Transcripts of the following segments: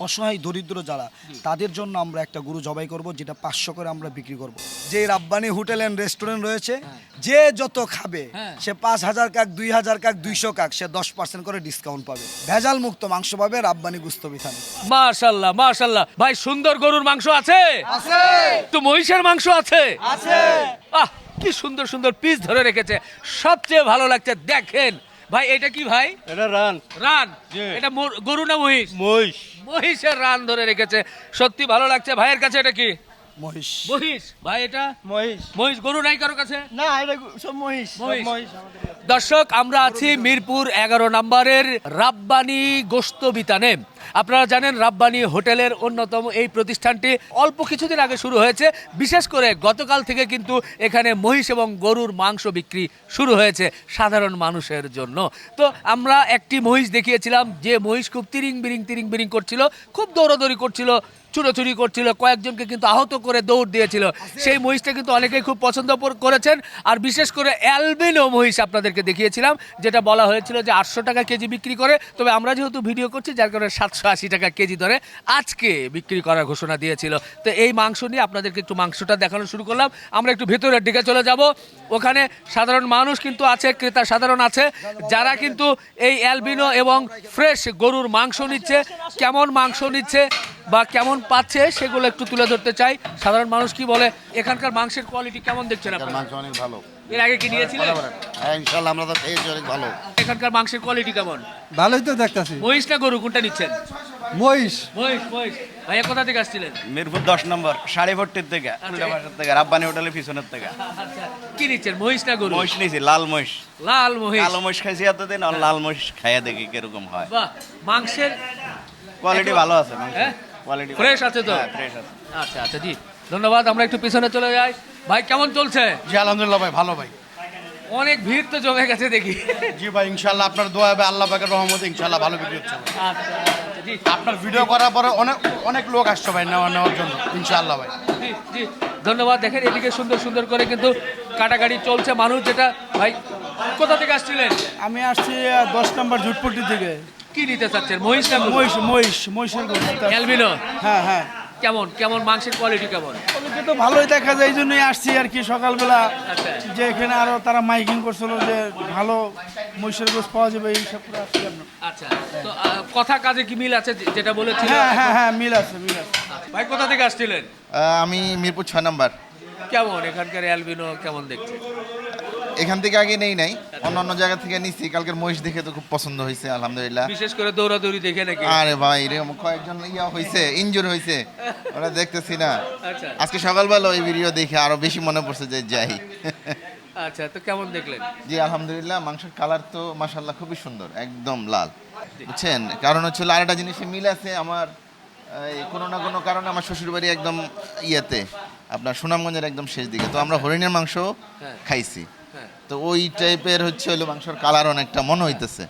অসহায় দরিদ্র যারা তাদের জন্য আমরা একটা গরু জবাই করব যেটা পাঁচশো করে আমরা বিক্রি করব। যে রাব্বানি হোটেল অ্যান্ড রেস্টুরেন্ট রয়েছে যে যত খাবে হ্যাঁ। সে পাঁচ হাজার কাক দুই হাজার কাক দুইশো কাক সে দশ পার্সেন্ট করে ডিসকাউন্ট পাবে। ভেজাল মুক্ত মাংস পাবে রাব্বানি গুস্তবিথানে। মাশাল্লাহ মাশাল্লাহ। ভাই সুন্দর গরুর মাংস আছে? আছে। তো মহিষের মাংস আছে? আছে। আহ কি সুন্দর সুন্দর পিস ধরে রেখেছে। সবচেয়ে ভালো লাগছে দেখেন। ভাই এটা কি ভাই? এটা রান। রান? এটা মোর- গরু না মহিষ? মহিষ। মহিষের রান ধরে রেখেছে। সত্যি ভালো লাগছে। ভাইয়ের কাছে এটা কি? মহিষ। মহিষ। ভাই এটা? মহিষ। মহিষ গরু নাই কারও কাছে? না এটা সব মহিষ। মহিষ। মহিষ দর্শক আমরা আছি মিরপুর এগারো নম্বরের রাব্বানি গোস্ত বিতানে। আপনারা জানেন রাব্বানি হোটেলের অন্যতম এই প্রতিষ্ঠানটি অল্প কিছুদিন আগে শুরু হয়েছে। বিশেষ করে গতকাল থেকে কিন্তু এখানে মহিষ এবং গরুর মাংস বিক্রি শুরু হয়েছে সাধারণ মানুষের জন্য। তো আমরা একটি মহিষ দেখিয়েছিলাম, যে মহিষ খুব তিরিং বিরিং তিরিং বিরিং করছিল, খুব দৌড়াদৌড়ি করছিল চুরোচুরি করছিল কয়েকজনকে কিন্তু আহত করে দৌড় দিয়েছিল। সেই মহিষটা কিন্তু অনেকেই খুব পছন্দ করেছেন। আর বিশেষ করে অ্যালবিনো মহিষ আপনাদেরকে দেখিয়েছিলাম যেটা বলা হয়েছিল যে আটশো টাকা কেজি বিক্রি করে। তবে আমরা যেহেতু ভিডিও করছি যার কারণে সাতশো আশি টাকা কেজি ধরে আজকে বিক্রি করার ঘোষণা দিয়েছিল। তো এই মাংস নিয়ে আপনাদেরকে একটু মাংসটা দেখানো শুরু করলাম। আমরা একটু ভেতরের দিকে চলে যাব। ওখানে সাধারণ মানুষ কিন্তু আছে ক্রেতা সাধারণ আছে যারা কিন্তু এই অ্যালবিনো এবং ফ্রেশ গরুর মাংস নিচ্ছে। কেমন মাংস নিচ্ছে বা কেমন পাচ্ছে সেগুলো একটু তুলে ধরতে চাই। সাধারণ মানুষ কি বলে এখানকার মাংসের কোয়ালিটি কেমন দেখছেন আপনারা? মাংস অনেক ভালো। এর আগে কি নিয়েছিলেন হ্যাঁ ইনশাল্লাহ আমরা তো খেয়েছি অনেক ভালো। এখানকার মাংসের কোয়ালিটি কেমন? ভালোই তো দেখতাছি। মহিষ না গরু কোনটা নিচ্ছেন? মহিষ। মহিষ মহিষ। ভাইয়া কোথা থেকে আসছিলেন? মিরপুর দশ নম্বর সাড়ে ভোটটির থেকে উল্টা থেকে রাব্বানি হোটেলের পিছনের থেকে। আচ্ছা কি নিচ্ছেন মহিষ না গরু? মহিষ নিয়েছি লাল মহিষ। লাল মহিষ। কালো মহিষ খাইছি এতদিন আর লাল মহিষ খাইয়া দেখি কীরকম হয়। বাহ মাংসের কোয়ালিটি ভালো আছে হ্যাঁ? কোয়ালিটি Fresh আছে তো? ফ্রেশ আছে। আচ্ছা আচ্ছা জি। ধন্যবাদ আমরা একটু পিছনে চলে যাই। ভাই কেমন চলছে? জি আলহামদুলিল্লাহ ভাই ভালো ভাই। অনেক ভিড় তো জমে গেছে দেখি। জি ভাই ইনশাল্লাহ আপনার দোয়া হবে আল্লাহ পাকের রহমতে ইনশাল্লাহ ভালো বিক্রি হচ্ছে আচ্ছা আচ্ছা জি। আপনার ভিডিও করার পরে অনেক অনেক লোক আসছে ভাই নেওয়া নেওয়ার জন্য ইনশাল্লাহ ভাই। জি জি। ধন্যবাদ দেখেন এদিকে সুন্দর সুন্দর করে কিন্তু কাটাকাটি চলছে। মানুষ যেটা ভাই কোথা থেকে আসছিলেন? আমি আসছি দশ নম্বর ঝুটপট্টি থেকে। কি নিতে চাচ্ছেন? মহিষ না মহিষ? মহিষ মহিষের গরু অ্যালবিনো? হ্যাঁ হ্যাঁ। কেমন কেমন মাংসের কোয়ালিটি কেমন? তো ভালোই দেখা যায় এই জন্যই আসছি আর কি সকালবেলা। আচ্ছা। যে এখানে আরও তারা মাইকিং করছিল যে ভালো মহিষের গোস পাওয়া যাবে এই সব করে আসছি আমরা। আচ্ছা। তো কথা কাজে কি মিল আছে যেটা বলেছিল হ্যাঁ হ্যাঁ হ্যাঁ মিল আছে মিল আছে। ভাই কোথা থেকে আসছিলেন? আমি মিরপুর ছয় নাম্বার। কেমন? এখানকার অ্যালবিনো কেমন দেখছে এখান থেকে আগে নেই নাই। অন্য অন্য জায়গা থেকে নিচ্ছি কালকের মহিষ দেখে তো খুব পছন্দ হয়েছে আলহামদুলিল্লাহ। বিশেষ করে দৌড়াদৌড়ি দেখে নাকি? আরে ভাই এরকম কয়েকজন ইয়া হয়েছে ইনজুর হয়েছে ওরা দেখতেছি না। আচ্ছা। আজকে সকালবেলা ওই ভিডিও দেখে আরও বেশি মনে পড়ছে যে যাই। আচ্ছা তো কেমন দেখলেন? জি আলহামদুলিল্লাহ মাংসের কালার তো মাসাল্লাহ খুবই সুন্দর একদম লাল। বুঝছেন? কারণ হচ্ছে আরেকটা জিনিসে মিল আছে আমার এই কোনো না কোনো কারণে আমার শ্বশুরবাড়ি একদম ইয়েতে আপনার সুনামগঞ্জের একদম শেষ দিকে। তো আমরা হরিণের মাংস হ্যাঁ। খাইছি। তো ওই টাইপের হচ্ছে হলো মাংসর কালার অনেকটা মনে হইতেছে।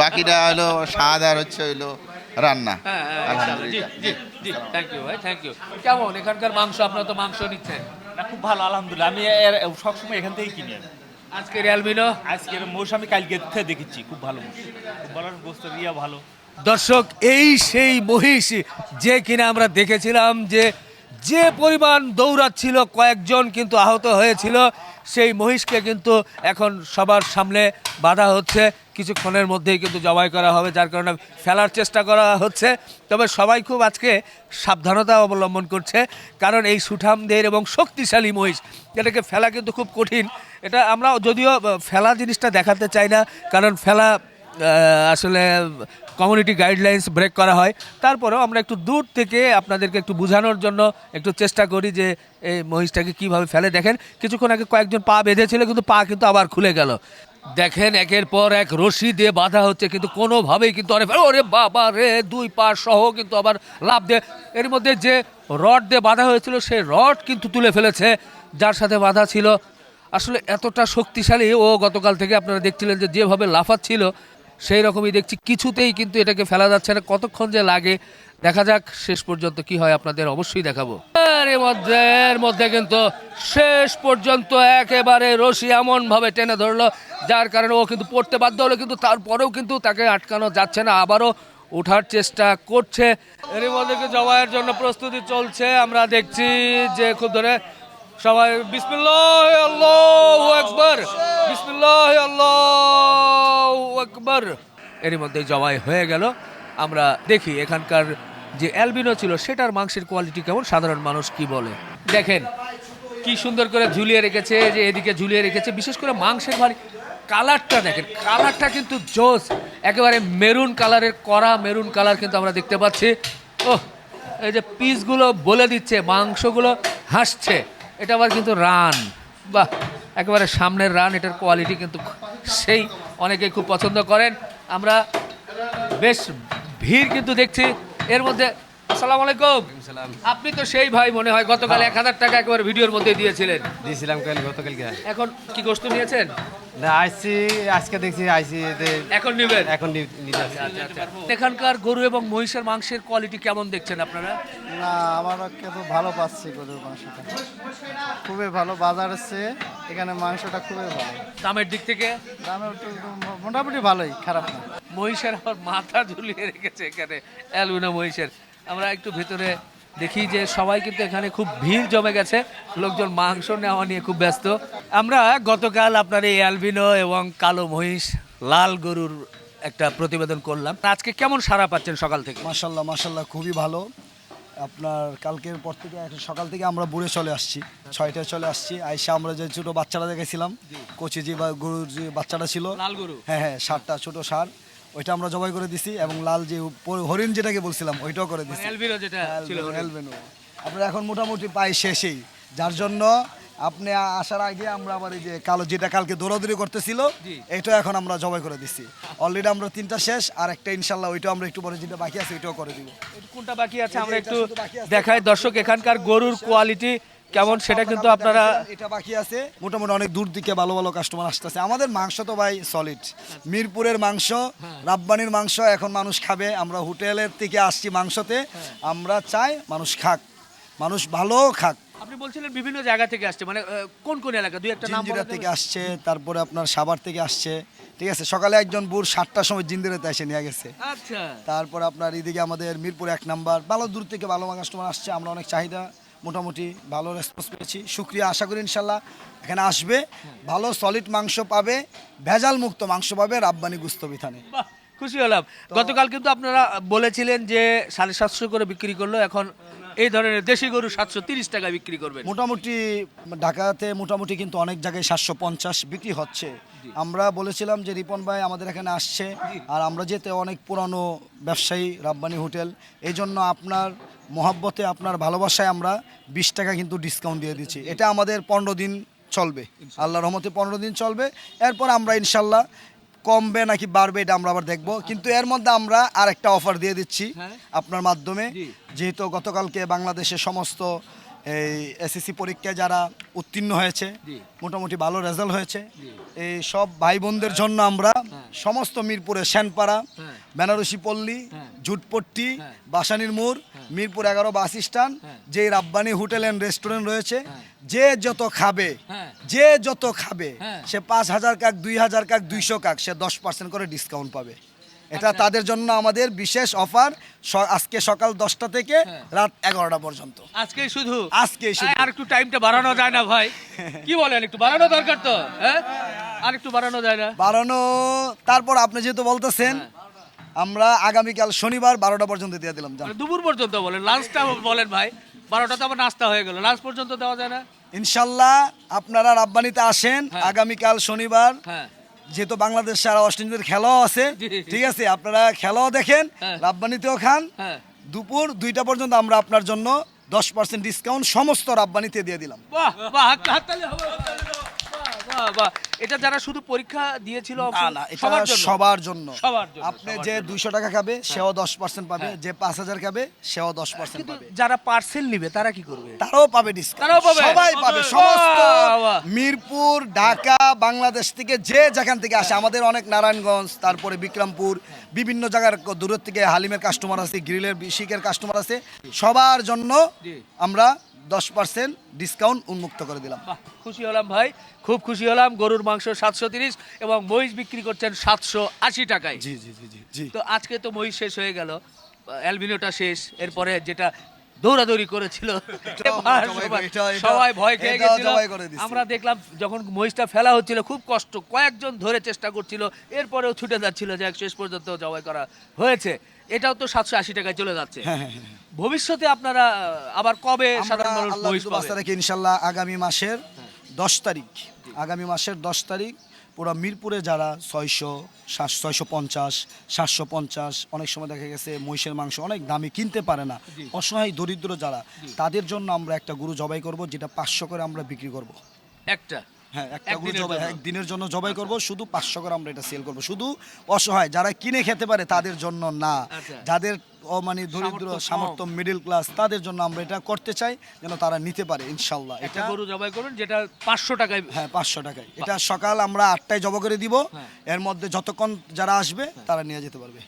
বাকিটা হলো স্বাদ আর হচ্ছে হইল রান্না। হ্যাঁ হ্যাঁ ইনশাআল্লাহ। জি জি জি থ্যাংক ইউ ভাই থ্যাংক ইউ কেমন? এখানকার মাংস আপনারা তো মাংস নিচ্ছেন। না খুব ভালো আলহামদুলিল্লাহ। আমি এর সবসময় এখান থেকেই কিনি। আজকের অ্যালবিনো আজকের মোষ আমি কালকে থেকে দেখেছি খুব ভালো মোষ খুব ভালো গোস্ত ইয়া ভালো। দর্শক এই সেই মহিষ যে কিনা আমরা দেখেছিলাম যে যে পরিমাণ দৌড়াচ্ছিল, কয়েকজন কিন্তু আহত হয়েছিল। সেই মহিষকে কিন্তু এখন সবার সামনে বাধা হচ্ছে। কিছুক্ষণের মধ্যেই কিন্তু জবাই করা হবে, যার কারণে ফেলার চেষ্টা করা হচ্ছে। তবে সবাই খুব আজকে সাবধানতা অবলম্বন করছে, কারণ এই সুঠামদের এবং শক্তিশালী মহিষ, এটাকে ফেলা কিন্তু খুব কঠিন। এটা আমরা যদিও ফেলা জিনিসটা দেখাতে চাই না, কারণ ফেলা আসলে কমিউনিটি গাইডলাইন্স ব্রেক করা হয়। তারপরেও আমরা একটু দূর থেকে আপনাদেরকে একটু বোঝানোর জন্য একটু চেষ্টা করি যে এই মহিষটাকে কীভাবে ফেলে। দেখেন, কিছুক্ষণ আগে কয়েকজন পা বেঁধেছিল, কিন্তু পা কিন্তু আবার খুলে গেল। দেখেন, একের পর এক রশি দিয়ে বাঁধা হচ্ছে, কিন্তু কোনোভাবেই কিন্তু অনেক ওরে বাবা রে, দুই পা সহ কিন্তু আবার লাভ দিয়ে এর মধ্যে যে রড দিয়ে বাঁধা হয়েছিল, সেই রড কিন্তু তুলে ফেলেছে। যার সাথে বাঁধা ছিল, আসলে এতটা শক্তিশালী ও গতকাল থেকে আপনারা দেখছিলেন যে যেভাবে লাফাচ্ছিল সেই রকমই দেখছি। কিছুতেই কিন্তু এটাকে ফেলা যাচ্ছে না। কতক্ষণ যে লাগে, দেখা যাক শেষ পর্যন্ত কি হয় আপনাদের অবশ্যই দেখাবো। এর মধ্যে কিন্তু শেষ পর্যন্ত একেবারে রশি এমন ভাবে টেনে ধরলো। যার কারণে ও কিন্তু পড়তে বাধ্য হলো, কিন্তু তারপরেও কিন্তু তাকে আটকানো যাচ্ছে না। আবারও ওঠার চেষ্টা করছে। এর মধ্যে জবাইয়ের জন্য প্রস্তুতি চলছে। আমরা দেখছি যে খুব ধরে সবাই, বিসমিল্লাহ, আল্লাহু আকবার, বিসমিল্লাহ, আল্লাহু আকবার। এর মধ্যে জবাই হয়ে গেল। আমরা দেখি এখানকার যে অ্যালবিনো ছিল, সেটার মাংসের কোয়ালিটি কেমন? সাধারণ মানুষ কি বলে? দেখেন, কি সুন্দর করে ঝুলিয়ে রেখেছে, যে এদিকে ঝুলিয়ে রেখেছে, বিশেষ করে মাংসের ভারী কালারটা দেখেন কালারটা কিন্তু জোস। একেবারে মেরুন কালারের কড়া মেরুন কালার কিন্তু আমরা দেখতে পাচ্ছি। ও এই যে পিসগুলো বলে দিচ্ছে, মাংসগুলো হাসছে, এটা আবার কিন্তু রান। বাহ, একেবারে সামনের রান এটার কোয়ালিটি কিন্তু সেই অনেকে খুব পছন্দ করেন। আমরা বেশ ভিড় কিন্তু দেখছি। এর মধ্যে আসসালামু আলাইকুম। আপনি তো সেই ভাই মনে হয় গতকাল এক হাজার টাকা একবার ভিডিওর মধ্যে দিয়েছিলেন। দিয়েছিলাম কাল গতকালকে। এখন কি গোস্ত নিয়েছেন? না আইসি আজকে দেখছি আইসি এখন নেবেন? এখন নিতে আসছি। এখানকার গরু এবং মহিষের মাংসের কোয়ালিটি কেমন দেখছেন আপনারা? না আমার তো ভালো পাচ্ছি গরুর মাংসটা। খুবই ভালো বাজার আছে এখানে মাংসটা খুবই ভালো। দামের দিক থেকে? দামে একটু মোটামুটি ভালোই খারাপ না। মহিষের আবার মাথা ঝুলিয়ে রেখেছে এখানে অ্যালুমিনা মহিষের। আমরা একটু ভেতরে দেখি যে সবাই কিন্তু এখানে খুব ভিড় জমে গেছে। লোকজন মাংস নেওয়া নিয়ে খুব ব্যস্ত। আমরা গতকাল আপনার এই অ্যালবিনো এবং কালো মহিষ লাল গরুর একটা প্রতিবেদন করলাম। আজকে কেমন সাড়া পাচ্ছেন সকাল থেকে? মাশাল্লাহ মাশাল্লাহ খুবই ভালো। আপনার কালকের পর থেকে এখন সকাল থেকে আমরা বুড়ে চলে আসছি। ছয়টায় চলে আসছি। আইসা আমরা যে ছোটো বাচ্চারা দেখেছিলাম কচি যে বা গরুর যে বাচ্চাটা ছিল। লাল গরু। হ্যাঁ হ্যাঁ সারটা ছোটো সার। ওইটা আমরা জবাই করে দিছি এবং লাল যে হরিণ যেটাকে বলছিলাম ওইটাও করে দিছি। Albino, albino. আপনার এখন মোটামুটি পাই শেষেই। যার জন্য আপনি আসার আগে আমরা আবার এই যে কালো যেটা কালকে দৌড়াদৌড়ি করতেছিল এটা এখন আমরা জবাই করে দিছি। অলরেডি আমরা তিনটা শেষ আর একটা ইনশাল্লাহ ওইটা আমরা একটু পরে যেটা বাকি আছে ওইটাও করে দিব। কোনটা বাকি আছে আমরা একটু। দেখাই। দর্শক এখানকার গরুর কোয়ালিটি কেমন? সেটা কিন্তু আপনারা এটা বাকি আছে। মোটামুটি অনেক দূর দিকে ভালো ভালো কাস্টমার আসতেছে। আমাদের মাংস তো ভাই সলিড মিরপুরের মাংস রাব্বানির মাংস এখন মানুষ খাবে। আমরা হোটেলের থেকে আসছি মাংসতে। আমরা চাই মানুষ খাক। মানুষ ভালো খাক। আপনি বলছিলেন বিভিন্ন জায়গা থেকে আসছে। মানে কোন কোন এলাকা? দুই একটা নাম জিঞ্জিরা থেকে আসছে তারপরে আপনার সাভার থেকে আসছে। ঠিক আছে? সকালে একজন বুড় সাতটার সময় জিন্দিরাতে এসে নিয়ে গেছে। আচ্ছা। তারপর আপনার এদিকে আমাদের মিরপুর এক নাম্বার। ভালো দূর থেকে ভালো কাস্টমার আসছে। আমরা অনেক চাহিদা। মোটামুটি ভালো রেসপন্স পেয়েছি। শুক্রিয়া আশা করি ইনশাল্লাহ এখানে আসবে। ভালো সলিড মাংস পাবে ভেজাল মুক্ত মাংস পাবে রাব্বানি গুস্ত বিথানে বাহ, খুশি হলাম। গতকাল কিন্তু আপনারা বলেছিলেন যে সাড়ে সাতশো করে বিক্রি করল এখন এই ধরনের দেশি গরু সাতশো তিরিশ টাকা বিক্রি করবে মোটামুটি ঢাকাতে মোটামুটি কিন্তু অনেক জায়গায় সাতশো পঞ্চাশ বিক্রি হচ্ছে। আমরা বলেছিলাম যে রিপন ভাই আমাদের এখানে আসছে। আর আমরা যেতে অনেক পুরানো ব্যবসায়ী রাব্বানি হোটেল এই জন্য আপনার মহাব্বতে আপনার ভালোবাসায় আমরা বিশ টাকা কিন্তু ডিসকাউন্ট দিয়ে দিচ্ছি। এটা আমাদের পনেরো দিন চলবে। আল্লাহর রহমতে পনেরো দিন চলবে। এরপর আমরা ইনশাল্লাহ কমবে নাকি বাড়বে এটা আমরা আবার দেখব। কিন্তু এর মধ্যে আমরা আর একটা অফার দিয়ে দিচ্ছি আপনার মাধ্যমে। যেহেতু গতকালকে বাংলাদেশের সমস্ত এই এসএসসি পরীক্ষায় যারা উত্তীর্ণ হয়েছে মোটামুটি ভালো রেজাল্ট হয়েছে। এই সব ভাই বোনদের জন্য আমরা সমস্ত মিরপুরে সেনপাড়া বেনারসি পল্লী জুটপট্টি বাসানির মোড় মিরপুর এগারো বাস স্ট্যান্ড যে রাব্বানি হোটেল অ্যান্ড রেস্টুরেন্ট রয়েছে যে যত খাবে যে যত খাবে সে পাঁচ হাজার কাক দুই হাজার কাক দুইশো কাক সে দশ পার্সেন্ট করে ডিসকাউন্ট পাবে। এটা তাদের জন্য আমাদের বিশেষ অফার আজকে সকাল দশটা থেকে রাত এগারোটা পর্যন্ত। আজকে শুধু? আজকে। আর একটু টাইমটা বাড়ানো যায় না ভাই। কি বলেন একটু বাড়ানো দরকার তো হ্যাঁ? আর একটু বাড়ানো যায় না। বাড়ানো তারপর আপনি যেহেতু বলতেছেন আমরা আগামীকাল শনিবার বারোটা পর্যন্ত দিয়ে দিলাম। মানে দুপুর পর্যন্ত বলেন লাঞ্চটা বলেন ভাই। বারোটা তো আবার নাস্তা হয়ে গেল লাঞ্চ পর্যন্ত দেওয়া যায় না? ইনশাল্লাহ আপনারা রাব্বানিতে আসেন আগামীকাল শনিবার। হ্যাঁ। যেহেতু বাংলাদেশ আর ওয়েস্ট ইন্ডিজের খেলাও আছে। ঠিক আছে আপনারা খেলাও দেখেন হ্যাঁ। রাব্বানিতেও খান। হ্যাঁ। দুপুর দুইটা পর্যন্ত আমরা আপনার জন্য দশ পার্সেন্ট ডিসকাউন্ট সমস্ত রাব্বানিতে দিয়ে দিলাম। বাহ বাহ এটা যারা শুধু পরীক্ষা দিয়েছিল সবার জন্য? সবার জন্য। আপনি যে দুইশো টাকা খাবে সেও দশ পার্সেন্ট পাবে যে পাঁচ হাজার খাবে সেও দশ পার্সেন্ট পাবে। যারা পার্সেল নিবে তারা কি করবে? তারাও পাবে ডিসকাউন্ট পাবে? সবাই পাবে। সমস্ত মিরপুর ঢাকা বাংলাদেশ থেকে যে যেখান থেকে আসে আমাদের অনেক নারায়ণগঞ্জ তারপরে বিক্রমপুর বিভিন্ন জায়গার দূরের থেকে হালিমের কাস্টমার আছে গ্রিলের শিকের কাস্টমার আছে। সবার জন্য আমরা দশ পার্সেন্ট ডিসকাউন্ট উন্মুক্ত করে দিলাম। খুশি হলাম ভাই খুব খুশি হলাম। গরুর মাংস সাতশো তিরিশ এবং মহিষ বিক্রি করছেন সাতশো আশি টাকায়। জি জি জি জি তো আজকে তো মহিষ শেষ হয়ে গেল অ্যালবিনোটা শেষ এরপরে যেটা দৌড়াদৌড়ি করেছিল সবাই- ভয় খেয়ে গেছিল। আমরা দেখলাম যখন মহিষটা ফেলা হচ্ছিল খুব কষ্ট কয়েকজন ধরে চেষ্টা করছিল এরপরেও ছুটে যাচ্ছিল যে শেষ পর্যন্ত জবাই করা হয়েছে। এটাও তো সাতশো আশি টাকায় চলে যাচ্ছে। ভবিষ্যতে আপনারা আবার কবে সাধারণ মানুষ আল্লাহ পাবে ইনশাল্লাহ আগামী মাসের দশ তারিখ আগামী মাসের দশ তারিখ পুরো মিরপুরে যারা ছয়শো সাত ছয়শো পঞ্চাশ সাতশো পঞ্চাশ অনেক সময় দেখা গেছে মহিষের মাংস অনেক দামি কিনতে পারে না। অসহায় দরিদ্র যারা তাদের জন্য আমরা একটা গরু জবাই করব যেটা পাঁচশো করে আমরা বিক্রি করব। একটা। হ্যাঁ একটা গরু একদিনের জবাই জন্য? একদিনের জন্য জবাই করব। শুধু পাঁচশো করে আমরা এটা সেল করব। শুধু অসহায় যারা কিনে খেতে পারে তাদের জন্য না। আচ্ছা। যাদের মানে দরিদ্র সামর্থ্য মিডল ক্লাস তাদের জন্য আমরা এটা করতে চাই যেন তারা নিতে পারে ইনশাল্লাহ এটা গরু জবাই করুন যেটা পাঁচশো টাকায় হ্যাঁ পাঁচশো টাকায়। এটা সকাল আমরা আটটায় জবা করে দিব। হ্যাঁ। এর মধ্যে যতক্ষণ যারা আসবে তারা নিয়ে যেতে পারবে।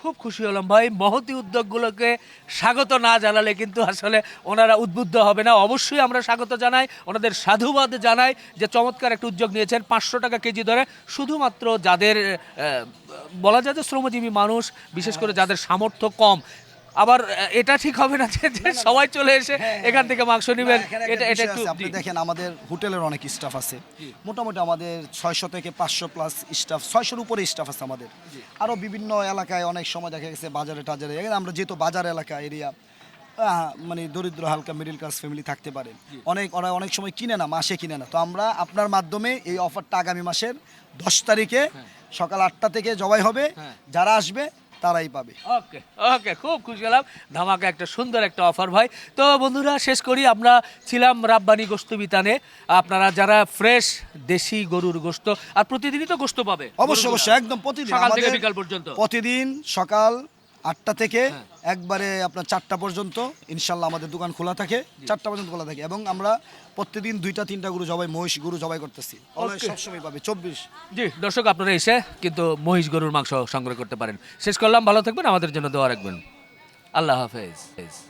খুব খুশি হলাম ভাই। মহতি উদ্যোগগুলোকে স্বাগত না জানালে কিন্তু আসলে ওনারা উদ্বুদ্ধ হবে না। অবশ্যই আমরা স্বাগত জানাই, ওনাদের সাধুবাদ জানাই যে চমৎকার একটা উদ্যোগ নিয়েছেন পাঁচশো টাকা কেজি ধরে শুধুমাত্র যাদের বলা যায় যে শ্রমজীবী মানুষ, বিশেষ করে যাদের সামর্থ্য কম আবার এটা ঠিক হবে না যে সবাই চলে এসে এখান থেকে মাংস নেবেন এটা এটা একটু আপনি দেখেন আমাদের হোটেলের অনেক স্টাফ আছে। মোটামুটি আমাদের ছয়শো থেকে পাঁচশো প্লাস স্টাফ ছয়শোর উপরে স্টাফ আছে আমাদের। আরও বিভিন্ন এলাকায় অনেক সময় দেখা গেছে বাজারে টাজারে। আমরা যেহেতু বাজার এলাকা এরিয়া মানে দরিদ্র হালকা মিডিল ক্লাস ফ্যামিলি থাকতে পারে। অনেক ওরা অনেক সময় কিনে না মাসে কিনে না। তো আমরা আপনার মাধ্যমে এই অফারটা আগামী মাসের দশ তারিখে সকাল আটটা থেকে জবাই হবে। যারা আসবে তারাই পাবে। ওকে ওকে খুব খুশি হলাম। ধামাকা একটা সুন্দর একটা অফার ভাই। তো বন্ধুরা শেষ করি। আমরা ছিলাম রাব্বানি গোস্ত বিতানে। আপনারা যারা ফ্রেশ দেশি গরুর গোস্ত আর প্রতিদিনই তো গোস্ত পাবে অবশ্যই অবশ্যই একদম প্রতিদিন সকাল থেকে আমাদের বিকাল পর্যন্ত। প্রতিদিন সকাল আটটা থেকে হ্যাঁ। একবারে আপনার চারটা পর্যন্ত ইনশাল্লাহ আমাদের দোকান খোলা থাকে। চারটা পর্যন্ত খোলা থাকে এবং আমরা প্রতিদিন দুইটা তিনটা গরু জবাই মহিষ গরু জবাই করতেছি. সবসময় পাবে চব্বিশ। জি দর্শক আপনারা এসে কিন্তু মহিষ গরুর মাংস সংগ্রহ করতে পারেন। শেষ করলাম ভালো থাকবেন আমাদের জন্য দোয়া রাখবেন। আল্লাহ হাফেজ।